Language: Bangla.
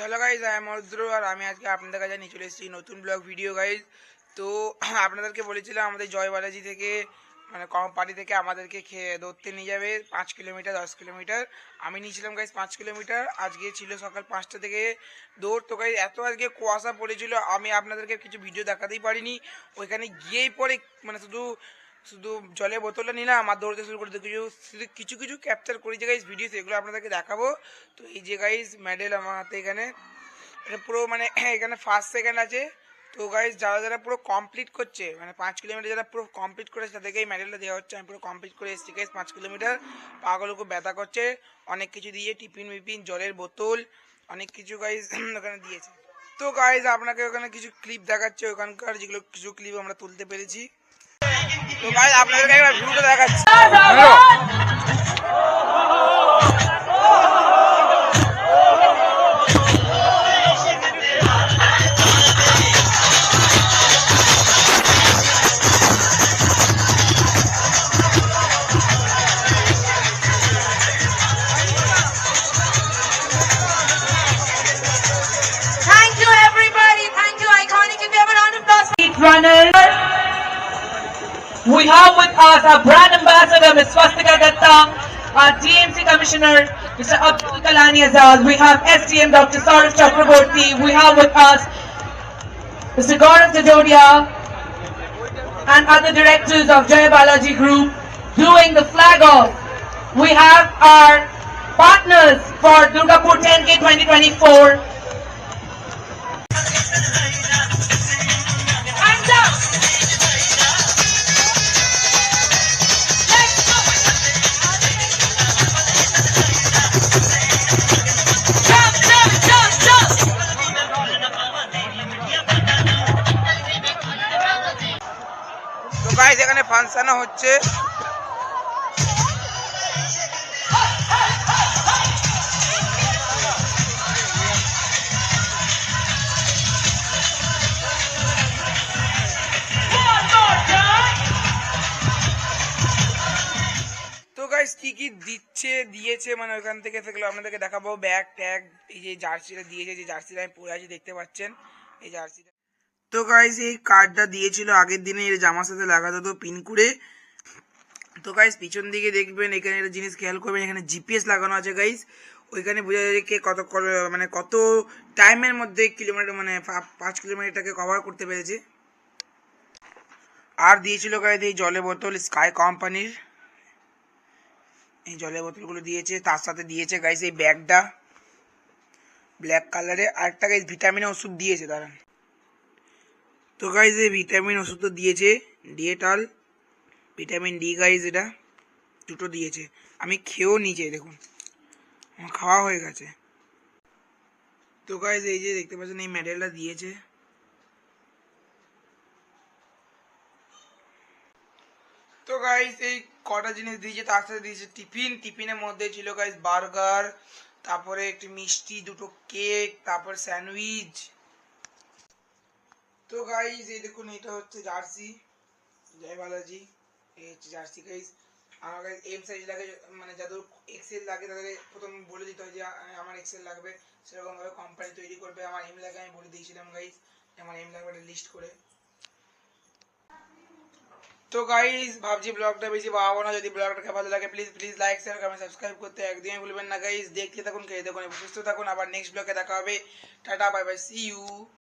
হ্যালো গাইজ আই এম আর আমি আজকে আপনাদের কাছে নিয়ে চলে এসেছি নতুন ব্লগ ভিডিও গাইজ তো আপনাদেরকে বলেছিলাম আমাদের জয় বালাজি থেকে মানে কম পার্টি থেকে আমাদেরকে খেয়ে ধরতে নিয়ে যাবে, পাঁচ কিলোমিটার, দশ কিলোমিটার। আমি নিয়েছিলাম গাইজ পাঁচ কিলোমিটার, আজকে ছিল সকাল পাঁচটা থেকে দৌড়। তো গাইজ এত আজকে কুয়াশা পড়েছিল, আমি আপনাদেরকে কিছু ভিডিও দেখাতেই পারিনি। ওইখানে গিয়েই পরে মানে শুধু শুধু জলের বোতলটা নিলাম আর দৌড়তে শুরু করে কিছু শুধু কিছু কিছু ক্যাপচার করেছি গাইজ ভিডিও সেগুলো আপনাদেরকে দেখাবো। তো এই যে গাইজ মেডেল আমার হাতে এখানে। এটা পুরো মানে এখানে ফার্স্ট সেকেন্ড আছে। তো গাইজ যারা যারা পুরো কমপ্লিট করছে মানে পাঁচ কিলোমিটার যারা পুরো কমপ্লিট করেছে, তাদেরকে এই মেডেলটা দেওয়া হচ্ছে। আমি পুরো কমপ্লিট করে এসেছি গাইজ পাঁচ কিলোমিটার পাগুলো খুব ব্যথা করছে। অনেক কিছু দিয়ে টিফিন মিফিন, জলের বোতল, অনেক কিছু গাইজ ওখানে দিয়েছে। তো গাইজ আপনাকে ওখানে কিছু ক্লিপ দেখাচ্ছে। ওখানকার যেগুলো কিছু ক্লিপ আমরা তুলতে পেরেছি। তো গাইজ আপনাদেরকে একবার ভিডিওটা দেখাচ্ছি। We have with us our brand ambassador, Ms. Swastika Datta, our TMC Commissioner, Mr. Abdul Kalani Azad. We have STM Dr. Saurav Chakraborty. We have with us Mr. Gaurav and other directors of Jaya Balaji Group doing the flag off. We have our partners for Durgapur 10K 2024. Guys হচ্ছে কি কি দিচ্ছে, দিয়েছে মানে ওখান থেকে সেগুলো আপনাদেরকে দেখাবো। ব্যাগ, ট্যাগ, এই যে জার্সিটা দিয়েছে, যে জার্সিটা আমি পরে আছি, দেখতে পাচ্ছেন। এই জার্সিটা তো গাইজ এই কার্ডটা দিয়েছিল আগের দিনে এর জামার সাথে লাগাতে হতো পিন করে। তো গাইজ পিছন দিকে দেখবেন, এখানে একটা জিনিস খেয়াল করবেন, এখানে জিপিএস লাগানো আছে গাইজ ওইখানে বোঝা যায় কে কত মানে কত টাইমের মধ্যে কিলোমিটার মানে পাঁচ কিলোমিটারটাকে কভার করতে পেরেছে। আর দিয়েছিল গাইজ এই জলের বোতল স্কাই কোম্পানির এই জলের বোতলগুলো দিয়েছে, তার সাথে দিয়েছে গাইজ এই ব্যাগটা ব্ল্যাক কালারে আরেকটা গাইজ ভিটামিনের ওষুধ দিয়েছে দাঁড়ান তো গাইজ এই ভিটামিন ওষুধ দিয়েছে ডিএটাল ভিটামিন ডি গাইজ এটা, দুটো দিয়েছে। আমি খেয়েও নিচে দেখুন। আমার খাওয়া হয়ে গেছে। তো গাইজ এই যে দেখতে পাচ্ছেন, এই মেডেলটা দিয়েছে। তো গাইজ এই কটা জিনিস দিয়েছে, তার সাথে দিয়েছে টিফিন। টিফিনের মধ্যে ছিল গাইজ বার্গার তারপরে একটি মিষ্টি, দুটো কেক তারপর স্যান্ডউইচ তো গাইজ এই দেখুন, এটা হচ্ছে জার্সি। জয় বালাজি, এই হচ্ছে জার্সি গাইজ আমার কাছে এম সাইজ লাগে মানে যাদের এক্সেল লাগে তাদের প্রথম বলে দিতে হয় যে আমার এক্সেল লাগবে। সেরকম ভাবে কোম্পানি তৈরি করবে। আমার এম লাগে, আমি বলে দিয়েছিলাম গাইজ আমার এম লাগবে একটা লিস্ট করে। তো গাইজ ভাবছি ব্লগটা বেশি বাড়াবো না। যদি ব্লগটাকে ভালো লাগে please please like share comment subscribe করতে একদমই ভুলবেন না গাইজ দেখতে থাকুন খেয়ে এবং সুস্থ থাকুন। আবার নেক্সট ব্লগে দেখা হবে। Tata bye bye see you